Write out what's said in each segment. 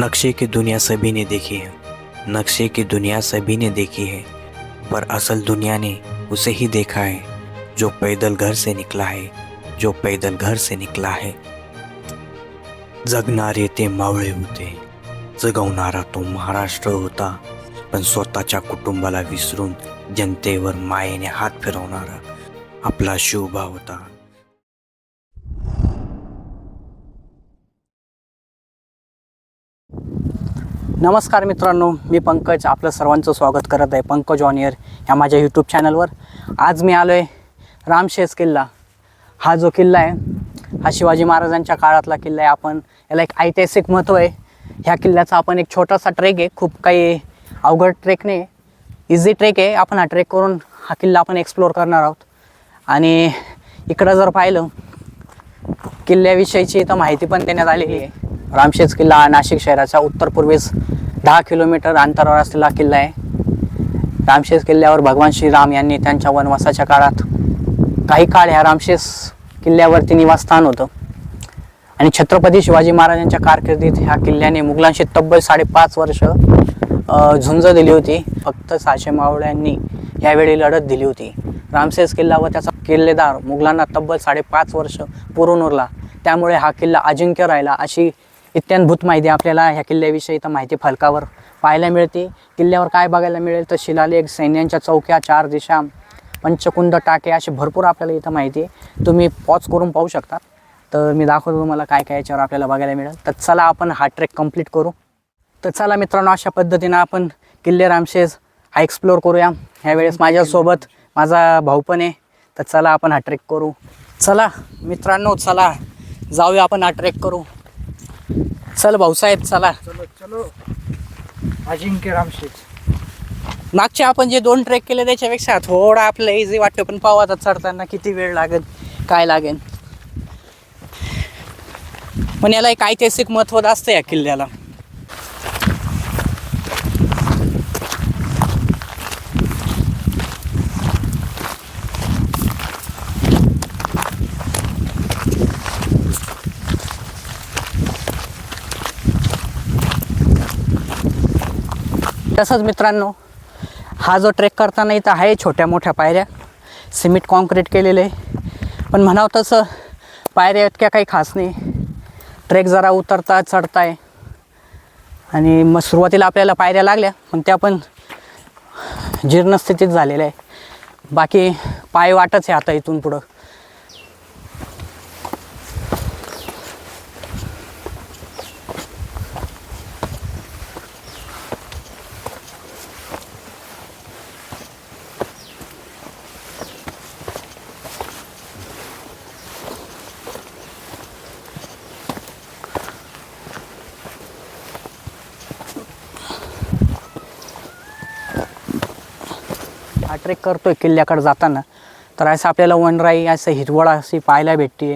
नक्शे की दुनिया सभी ने देखी है। नक्शे की दुनिया सभी ने देखी है पर असल दुनिया ने उसे ही देखा है जो पैदल घर से निकला है जो पैदल घर से निकला है। जगणारे ते मावळे होते जगवणारा तो महाराष्ट्र होता पण स्वतःच्या कुटुंबाला विसरून जनतेवर मायेने हात फिरवणारा आपला शिवबा होता। नमस्कार मित्रांनो मी पंकज. आपलं सर्वांचं स्वागत करत आहे पंकज ऑनियर ह्या माझ्या यूट्यूब चॅनलवर आज मी आलो आहे रामशेज किल्ला. हा जो किल्ला आहे हा शिवाजी महाराजांच्या काळातला किल्ला आहे. आपण याला एक ऐतिहासिक महत्त्व आहे. ह्या किल्ल्याचा आपण एक छोटासा ट्रेक आहे. खूप काही अवघड ट्रेक नाही. इझी ट्रेक आहे. आपण हा ट्रेक करून हा किल्ला आपण एक्सप्लोअर करणार आहोत. आणि इकडं जर पाहिलं किल्ल्याविषयीची इथं माहिती पण देण्यात आलेली आहे. रामशेज किल्ला हा नाशिक शहराच्या उत्तर पूर्वेस दहा किलोमीटर अंतरावर असलेला किल्ला आहे. रामशेज किल्ल्यावर भगवान श्रीराम यांनी त्यांच्या वनवासाच्या काळात काही काळ ह्या रामशेज किल्ल्यावरती निवासस्थान होतं. आणि छत्रपती शिवाजी महाराजांच्या कारकिर्दीत ह्या किल्ल्याने मुघलांशी तब्बल साडेपाच वर्ष झुंज दिली होती. फक्त सहाशे मावळ्यांनी यावेळी लढत दिली होती. रामसेस किल्ला व त्याचा किल्लेदार मुघलांना तब्बल साडेपाच वर्ष पुरून उरला. त्यामुळे हा किल्ला अजिंक्य राहिला अशी इत्याभूत माहिती आपल्याला ह्या किल्ल्याविषयी तर माहिती फलकावर पाहायला मिळते. किल्ल्यावर काय बघायला मिळेल तर शिलालेख सैन्यांच्या चौक्या चार दिशा पंचकुंद टाके अशी भरपूर आपल्याला इथं माहिती आहे. तुम्ही पॉज करून पाहू शकता. तर मी दाखवतो तुम्हाला काय काय याच्यावर आपल्याला बघायला मिळेल. तर चला आपण हा ट्रेक कंप्लीट करू. तर चला मित्रांनो अशा पद्धतीनं आपण किल्ले रामशेज हा एक्सप्लोअर करूया. ह्यावेळेस माझ्यासोबत माझा भाऊ पण आहे. तर चला आपण हा ट्रेक करू. चला मित्रांनो चला जाऊया आपण हा ट्रेक करू. चल भाऊसाहेब चला. चलो चलो. अजिंक्य रामशेज मागचे आपण जे दोन ट्रेक केले त्याच्यापेक्षा थोडा आपल्याला इझी वाटतं पण पाहू आता चढताना किती वेळ लागेल काय लागेल. पण याला एक ऐतिहासिक महत्त्व असतं या किल्ल्याला. तसंच मित्रांनो हा जो ट्रेक करताना इथं आहे छोट्या मोठ्या पायऱ्या सिमेंट कॉन्क्रीट केलेले आहे. पण म्हणावं तसं पायऱ्या इतक्या काही खास नाही. ट्रेक जरा उतरता चढताय. आणि मग सुरुवातीला आपल्याला पायऱ्या लागल्या पण त्या पण जीर्णस्थितीत झालेल्या आहे बाकी पाय वाटच आहे आता इथून पुढं. ट्रेक करतो आहे किल्ल्याकडे जाताना. तर असं आपल्याला वनराई असं हिरवळ अशी पाहायला भेटते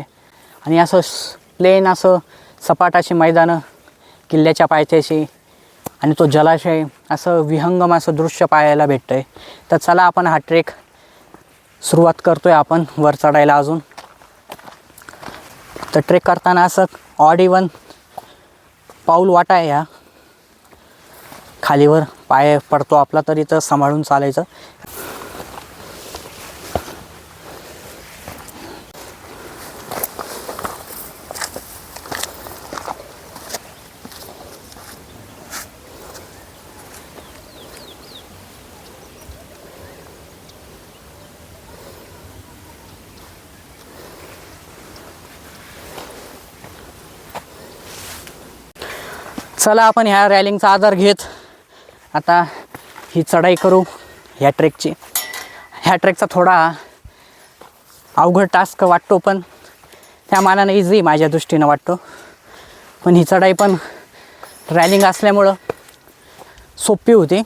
आणि असं प्लेन असं सपाट अशी मैदानं किल्ल्याच्या पायथ्याशी आणि तो जलाशय असं विहंगम असं दृश्य पाहायला भेटतं आहे तर चला आपण हा ट्रेक सुरुवात करतो आहे आपण वर चढायला अजून. तर ट्रेक करताना असं ऑड इवन पाऊल वाटा आहे ह्या खालीवर पाय पडतो आपला तरी तर सांभाळून चालायचं. चला आपण ह्या रॅलिंगचा आधार घेत आता ही चढाई करू ह्या ट्रेकची. ह्या ट्रेकचा थोडा अवघड टास्क वाटतो पण त्या मानानं इझी माझ्या दृष्टीनं वाटतो. पण ही चढाई पण रॅलिंग असल्यामुळं सोपी होती.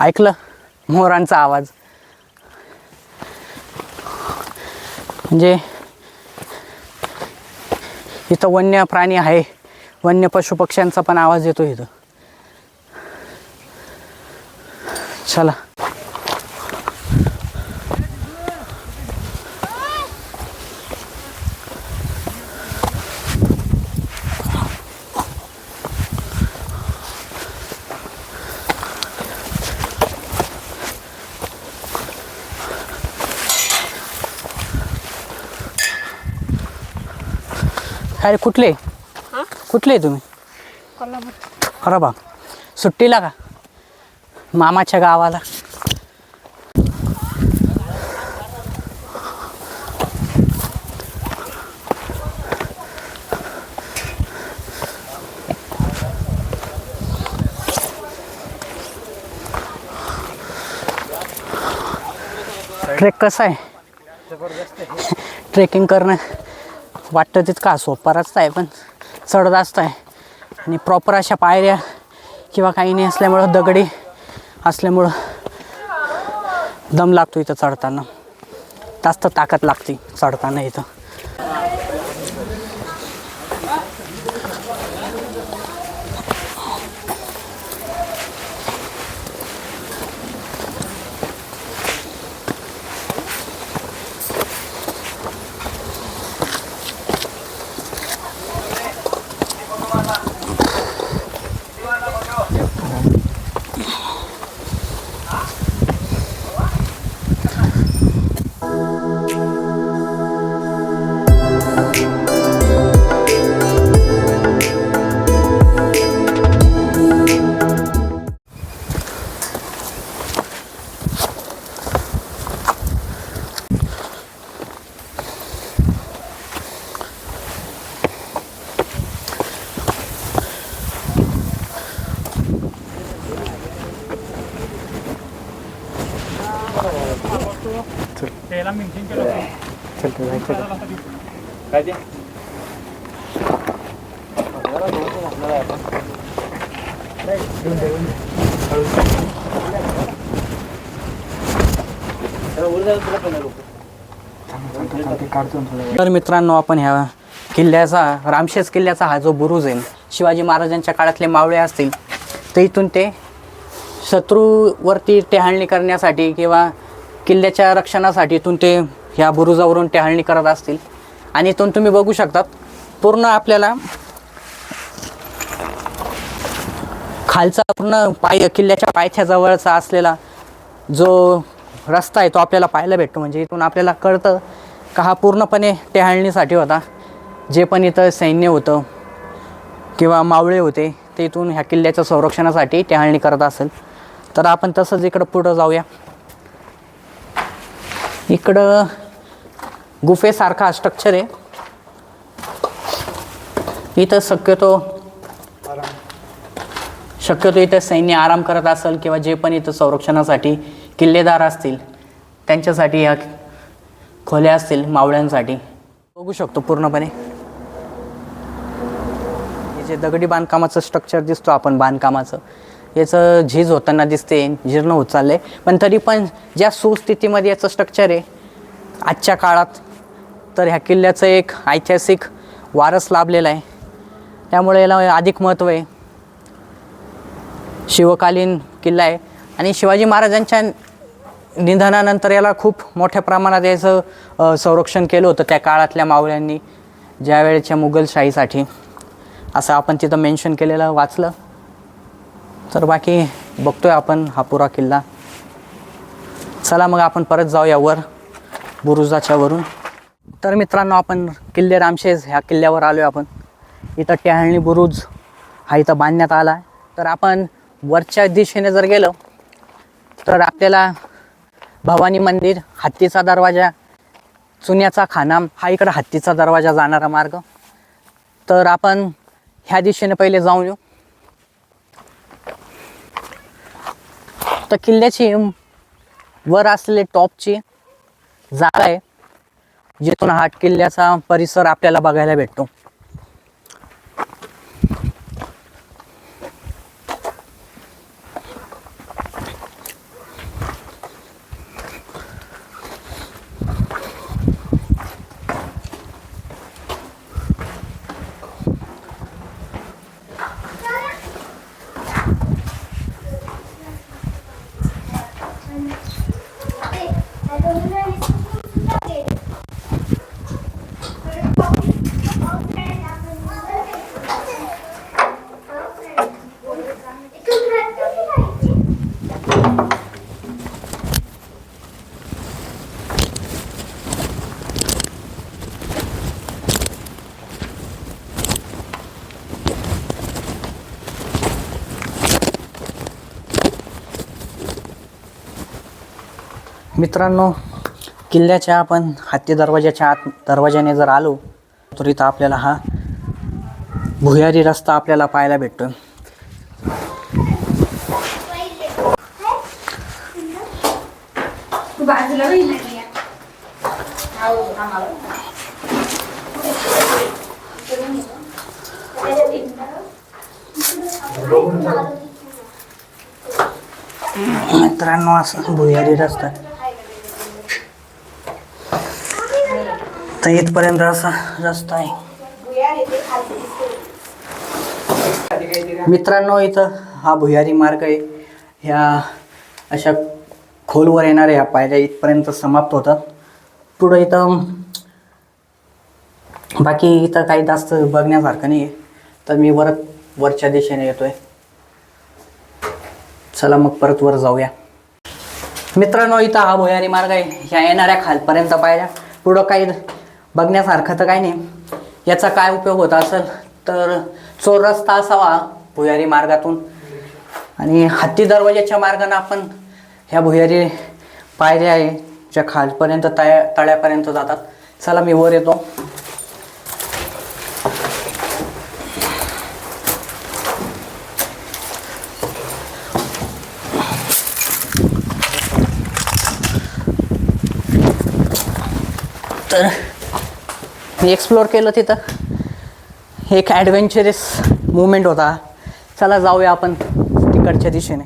ऐकलं? मोरांचा आवाज. म्हणजे इथं वन्य प्राणी आहे. वन्य पशुपक्ष्यांचा पण आवाज येतो इथं. चला. काय कुठले? कुठले तुम्ही? खरं बा सुट्टीला का? मामाच्या गावाला. ट्रेक कसा आहे? ट्रेकिंग करणं. वाटतं तितका सोपा रस्ता आहे पण चढ जास्त आहे आणि प्रॉपर अशा पायऱ्या किंवा काही नाही असल्यामुळं दगडी असल्यामुळं दम लागतो इथं चढताना. जास्त ताकद लागते चढताना इथं. तर मित्रांनो आपण ह्या किल्ल्याचा रामशेज किल्ल्याचा हा जो बुरुज आहे शिवाजी महाराजांच्या काळातले मावळे असतील तर इथून ते शत्रूवरती टेहाळणी करण्यासाठी किंवा किल्ल्याच्या रक्षणासाठी इथून ते ह्या बुरुजावरून टेहाळणी करत असतील. आणि इथून तुम्ही बघू शकतात पूर्ण आपल्याला खालचा पूर्ण पाय किल्ल्याच्या पायथ्याजवळचा असलेला जो रस्ता आहे तो आपल्याला पाहायला भेटतो. म्हणजे इथून आपल्याला कळतं का हा पूर्णपणे टेहाळणीसाठी होता. जे पण इथं सैन्य होतं किंवा मावळे होते ते इथून ह्या किल्ल्याच्या संरक्षणासाठी टेहाळणी करत असेल. तर आपण तसंच इकडं पुढं जाऊया. इकडं गुफेसारखा स्ट्रक्चर आहे. इथं शक्यतो शक्यतो इथं सैन्य आराम करत असेल किंवा जे पण इथं संरक्षणासाठी किल्लेदार असतील त्यांच्यासाठी या खोल्या असतील मावळ्यांसाठी. बघू शकतो पूर्णपणे. हे जे दगडी बांधकामाचं स्ट्रक्चर दिसतो आपण बांधकामाचं. याचं झीज होताना दिसते जीर्ण होत चाललंय. पण तरी पण ज्या सुस्थितीमध्ये याचं स्ट्रक्चर आहे आजच्या काळात तर ह्या किल्ल्याचं एक ऐतिहासिक वारस लाभलेला आहे. त्यामुळे याला अधिक महत्त्व आहे. शिवकालीन किल्ला आहे. आणि शिवाजी महाराजांच्या निधनानंतर याला खूप मोठ्या प्रमाणात याचं संरक्षण केलं होतं त्या काळातल्या मावळ्यांनी ज्या वेळेच्या मुघलशाहीसाठी असं आपण तिथं मेन्शन केलेलं वाचलं. तर बाकी बघतोय आपण हा पुरा किल्ला. चला मग आपण परत जाऊया वर बुरुजाच्या वरून. तर मित्रांनो आपण किल्ले रामशेज ह्या किल्ल्यावर आलो आहे आपण. इथं टेहाळणी बुरुज हा इथं बांधण्यात आला आहे तर आपण वरच्या दिशेने जर गेलो तर आपल्याला भवानी मंदिर हत्तीचा दरवाजा चुन्याचा खाना हा इकडं हत्तीचा दरवाजा जाणारा मार्ग. तर आपण ह्या दिशेने पहिले जाऊन येऊ. तर किल्ल्याची वर असलेले टॉपची जागा आहे. जिथून हा किल्ल्याचा परिसर आपल्याला बघायला भेटतो. मित्रांनो किल्ल्याच्या आपण हत्ती दरवाजाच्या आत दरवाजाने जर आलो तर इथं आपल्याला हा भुयारी रस्ता आपल्याला पाहायला भेटतो. मित्रांनो असं भुयारी रस्ता तर इथपर्यंत असा रस्ता आहे. मित्रांनो इथं हा भुयारी मार्ग आहे. ह्या अशा खोलवर येणाऱ्या ह्या पायऱ्या इथपर्यंत समाप्त होतात. पुढं इथं बाकी इथं काही जास्त बघण्यासारखं नाही आहे तर मी वर वरच्या दिशेने येतोय. चला मग परत वर जाऊया. मित्रांनो इथं हा भुयारी मार्ग आहे. ह्या येणाऱ्या खालपर्यंत पायऱ्या. पुढं काही बघण्यासारखं तर काही नाही. याचा काय उपयोग होता असेल तर चोर रस्ता असावा भुयारी मार्गातून. आणि हत्ती दरवाज्याच्या मार्गाने आपण ह्या भुयारी पायऱ्या आहे ज्या खालपर्यंत तळ्या तळ्यापर्यंत जातात. चला मी वर येतो. तर मी एक्सप्लोअर केलं तिथं. एक ॲडव्हेंचरस मुवमेंट होता. चला जाऊया आपण तिकडच्या दिशेने.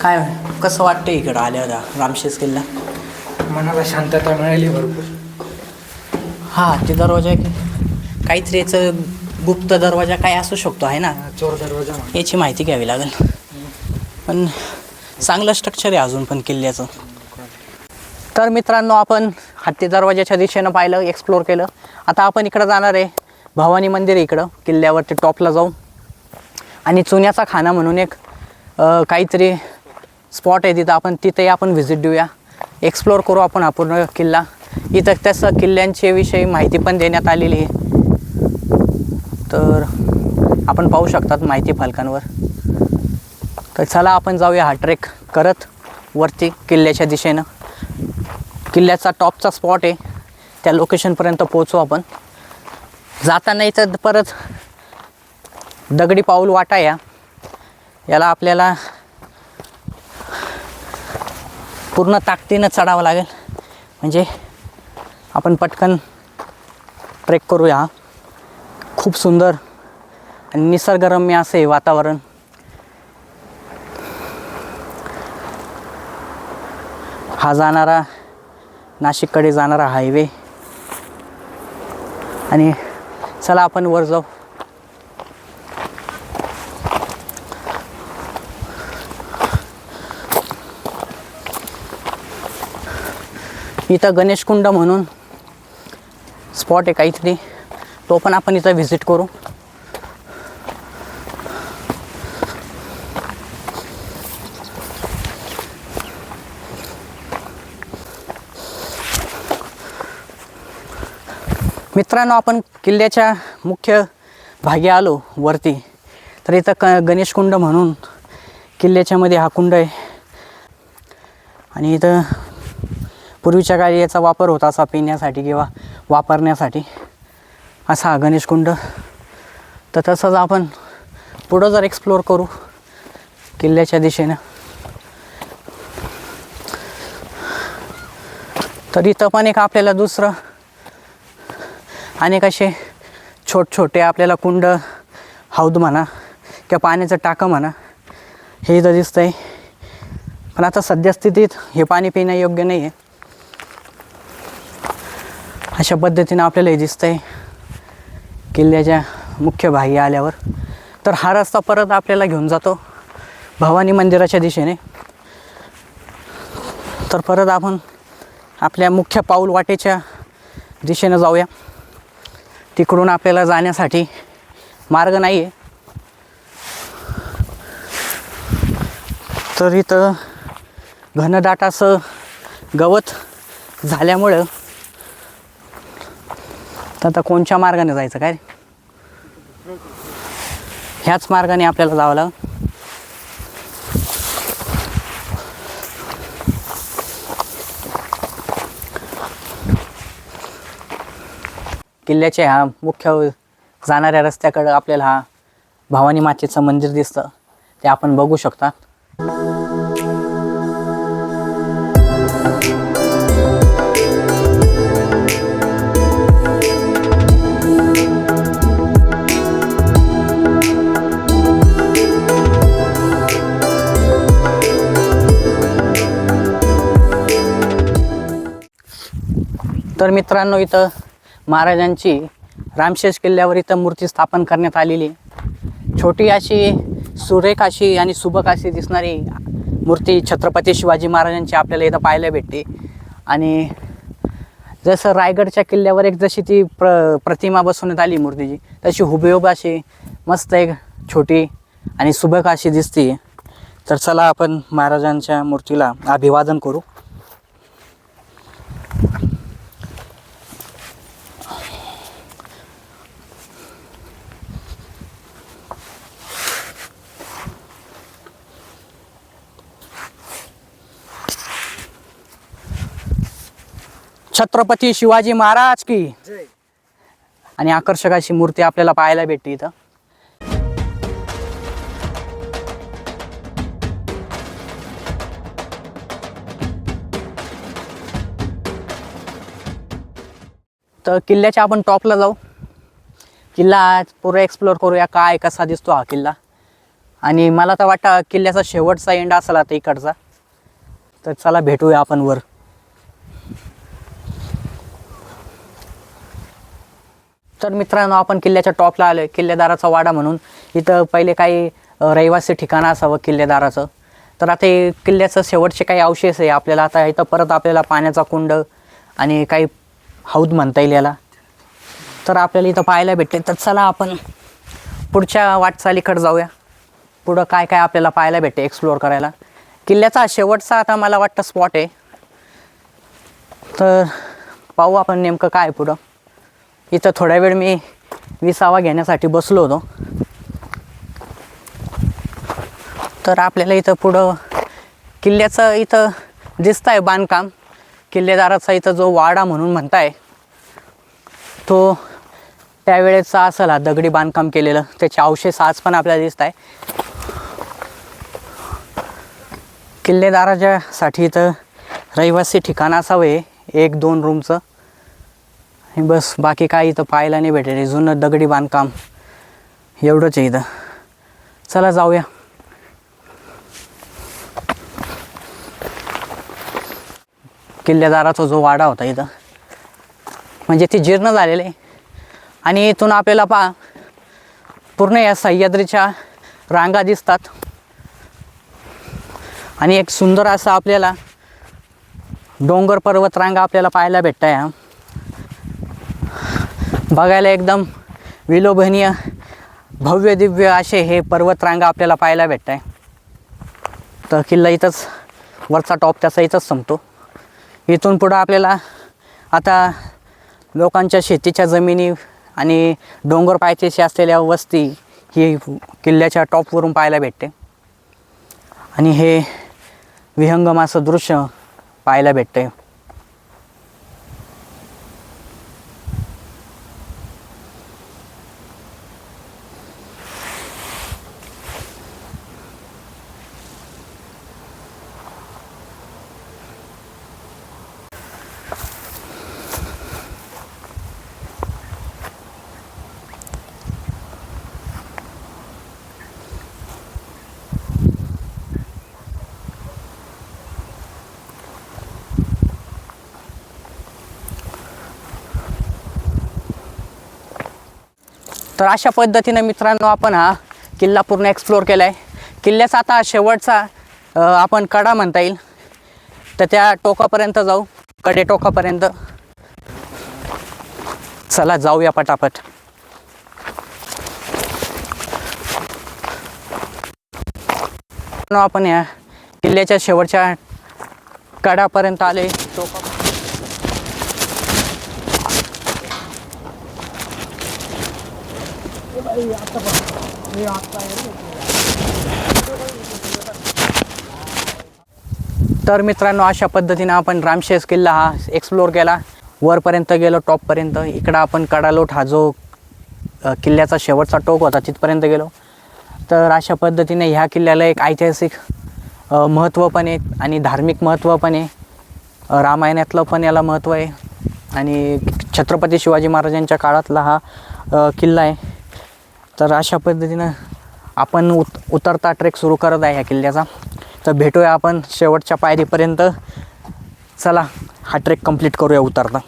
काय कसं वाटतं इकडं आल्या होत्या रामशेस किल्ला? मनाला शांतता मिळाली भरपूर. हा ते दरवाजा काहीतरी याचं गुप्त दरवाजा काय असू शकतो आहे ना? चोर दरवाजा. याची माहिती घ्यावी लागेल. पण चांगलं स्ट्रक्चर आहे अजून पण किल्ल्याचं. तर मित्रांनो आपण हत्ती दरवाज्याच्या दिशेनं पाहिलं एक्सप्लोर केलं. आता आपण इकडं जाणार आहे भवानी मंदिर इकडं किल्ल्यावरती टॉपला जाऊ आणि चुन्याचा खाना म्हणून एक काहीतरी स्पॉट आहे तिथं. आपण तिथेही आपण व्हिजिट देऊया. एक्सप्लोर करू आपण हा पूर्ण किल्ला. इथं त्या किल्ल्यांच्या विषयी माहिती पण देण्यात आलेली आहे. तर आपण पाहू शकतात माहिती फलकांवर तर चला आपण जाऊया हा ट्रेक करत वरती किल्ल्याच्या दिशेनं. किल्ल्याचा टॉपचा स्पॉट आहे. त्या लोकेशनपर्यंत पोहोचू आपण. जाताना इथं परत दगडी पाऊल वाटा या. याला आपल्याला पूर्ण ताकदीनं चढावं लागेल. म्हणजे आपण पटकन ट्रेक करूया. खूप सुंदर आणि निसर्गरम्य असं आहे वातावरण. हा जाणारा नाशिककडे जाणारा हायवे. आणि चला आपण वर जाऊ. इथं गणेशकुंड म्हणून स्पॉट आहे काहीतरी तो पण आपण इथं व्हिजिट करू. मित्रांनो आपण किल्ल्याच्या मुख्य भागी आलो वरती. तर इथं क गणेशकुंड म्हणून किल्ल्याच्यामध्ये हा कुंड आहे. आणि इथं पूर्वीच्या काळी याचा वापर होता असा पिण्यासाठी किंवा वापरण्यासाठी. असा हा गणेशकुंड तर तसंच आपण पुढं जर एक्सप्लोअर करू किल्ल्याच्या दिशेनं. तर इथं पण एक आपल्याला दुसरं अनेक असे छोट छोटे आपल्याला कुंड हौद म्हणा किंवा पाण्याचं टाकं म्हणा हे इथं दिसतं आहे पण आता सद्यस्थितीत हे पाणी पिणं योग्य नाही आहे अशा पद्धतीनं आपल्याला हे दिसतं आहे किल्ल्याच्या मुख्य भागी आल्यावर. तर हा रस्ता परत आपल्याला घेऊन जातो भवानी मंदिराच्या दिशेने. तर परत आपण आपल्या मुख्य पाऊल वाटेच्या दिशेनं जाऊया. तिकडून आपल्याला जाण्यासाठी मार्ग नाही आहे तर इथं घनदाट असं गवत झाल्यामुळं तर आता कोणत्या मार्गाने जायचं काय? ह्याच मार्गाने आपल्याला जावं लागं किल्ल्याच्या ह्या मुख्य जाणाऱ्या रस्त्याकडं आपल्याला हा भवानी मातेचं मंदिर दिसतं. ते आपण बघू शकता तर मित्रांनो इथं महाराजांची रामशेष किल्ल्यावर इथं मूर्ती स्थापन करण्यात आलेली छोटी अशी सुरेख अशी आणि सुबक अशी दिसणारी मूर्ती छत्रपती शिवाजी महाराजांची आपल्याला इथं पाहायला भेटते. आणि जसं रायगडच्या किल्ल्यावर एक जशी ती प्र प्रतिमा बसवण्यात आली मूर्तीची तशी हुबेहुब अशी मस्त एक छोटी आणि सुबक अशी दिसते. तर चला आपण महाराजांच्या मूर्तीला अभिवादन करू. छत्रपती शिवाजी महाराज की. आणि आकर्षक अशी मूर्ती आपल्याला पाहायला भेटते इथं. तर किल्ल्याच्या आपण टॉपला जाऊ. किल्ला आज पुरा एक्सप्लोअर करूया काय कसा दिसतो हा किल्ला. आणि मला तर वाटतं किल्ल्याचा शेवटचा एंड असेल आता इकडचा. तर चला भेटूया आपण वर. तर मित्रांनो आपण किल्ल्याच्या टॉपला आलो आहे किल्लेदाराचा वाडा म्हणून. इथं पहिले काही रहिवासी ठिकाणं असावं किल्लेदाराचं. तर आता हे किल्ल्याचं शेवटचे काही अवशेष आहे आपल्याला. आता इथं परत आपल्याला पाण्याचा कुंड आणि काही हौद म्हणता येईल याला. तर आपल्याला इथं पाहायला भेटते तर चला आपण पुढच्या वाटचालीकडे जाऊया. पुढं काय काय आपल्याला पाहायला भेटते एक्सप्लोअर करायला. किल्ल्याचा शेवटचा आता मला वाटतं स्पॉट आहे. तर पाहू आपण नेमकं काय पुढं. इथं थोड्या वेळ मी विसावा घेण्यासाठी बसलो होतो. तर आपल्याला इथं पुढं किल्ल्याचं इथं दिसतं आहे बांधकाम. किल्लेदाराचा इथं जो वाडा म्हणून म्हणताय तो त्यावेळेचा असेल हा दगडी बांधकाम केलेलं. त्याचे अवशेष आज पण आपल्याला दिसत आहे किल्लेदाराच्यासाठी इथं रहिवासी ठिकाण असावे एक दोन रूमचं आणि बस बाकी काय इथं पाहायला नाही भेटेल जुनं दगडी बांधकाम. एवढंच आहे इथं. चला जाऊया. किल्लेदाराचा जो वाडा होता इथं. म्हणजे ती जीर्ण झालेलं आहे. आणि इथून आपल्याला पा पूर्ण या सह्याद्रीच्या रांगा दिसतात. आणि एक सुंदर असा आपल्याला डोंगर पर्वत रांगा आपल्याला पाहायला भेटत आहे बघायला एकदम विलोभनीय भव्य दिव्य असे हे पर्वतरांगा आपल्याला पाहायला भेटत आहे तर किल्ला इथंच वरचा टॉप त्याचा इथंच संपतो. इथून पुढं आपल्याला आता लोकांच्या शेतीच्या जमिनी आणि डोंगर पायथ्याशी असलेल्या वस्ती ही किल्ल्याच्या टॉपवरून पाहायला भेटते. आणि हे विहंगम असं दृश्य पाहायला भेटते तर अशा पद्धतीनं मित्रांनो आपण हा किल्ला पूर्ण एक्सप्लोअर केला आहे किल्ल्याचा आता शेवटचा आपण कडा म्हणता येईल. तर त्या टोकापर्यंत जाऊ. कडे टोकापर्यंत. चला जाऊया पटापट. आपण या किल्ल्याच्या शेवटच्या कडापर्यंत आले टोका तर मित्रांनो अशा पद्धतीनं आपण रामशेष किल्ला हा एक्सप्लोअर केला. वरपर्यंत गेलो टॉपपर्यंत. इकडं आपण कडालोट हा जो किल्ल्याचा शेवटचा टोक होता तिथपर्यंत गेलो. तर अशा पद्धतीने ह्या किल्ल्याला एक ऐतिहासिक महत्त्व पण आहे आणि धार्मिक महत्त्व पण आहे. रामायणातलं पण याला महत्त्व आहे. आणि छत्रपती शिवाजी महाराजांच्या काळातला हा किल्ला आहे. तर अशा पद्धतीनं आपण उत उतरता ट्रेक सुरू करत आहे ह्या किल्ल्याचा. तर भेटूया आपण शेवटच्या पायरीपर्यंत. चला हा ट्रेक कंप्लीट करूया उतरता.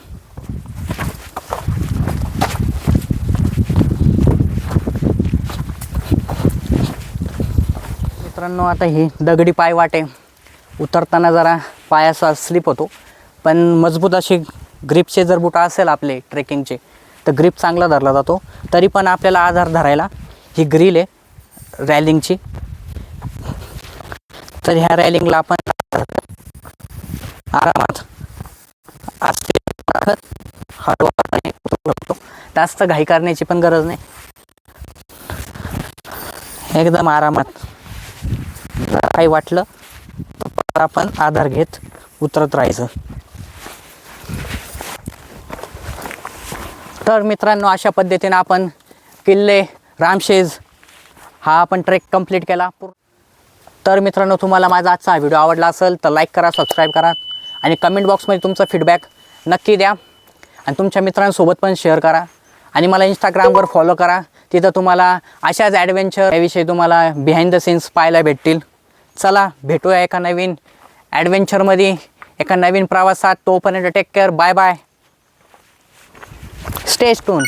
मित्रांनो आता ही दगडी पाय वाटे. उतरताना जरा पायाचा स्लिप होतो. पण मजबूत अशी ग्रीपचे जर बुटा असेल आपले ट्रेकिंगचे तर ग्रीप चांगला धरला जातो. तरी पण आपल्याला आधार धरायला ही ग्रिल आहे रॅलिंगची तर ह्या रॅलिंगला आपण आरामात असते. शकतो. जास्त घाई करण्याची पण गरज नाही. एकदम आरामात. काही वाटलं तर आपण आधार घेत उतरत राहायचं. तर मित्रांनो अशा पद्धतीने आपण किल्ले रामशेज हा आपण ट्रेक कंप्लीट केला. तर मित्रांनो तुम्हाला माझा आजचा हा व्हिडिओ आवडला असेल तर लाईक करा सबस्क्राईब करा आणि कमेंट बॉक्समध्ये तुमचा फीडबॅक नक्की द्या. आणि तुमच्या मित्रांसोबत पण शेअर करा आणि मला इंस्टाग्रामवर फॉलो करा. तिथं तुम्हाला अशाच ॲडव्हेंचर याविषयी तुम्हाला बिहाइंड द सीन्स पाहायला भेटतील. चला भेटूया एका नवीन ॲडव्हेंचरमध्ये एका नवीन प्रवासात. तोपर्यंत take care bye bye Stay tuned.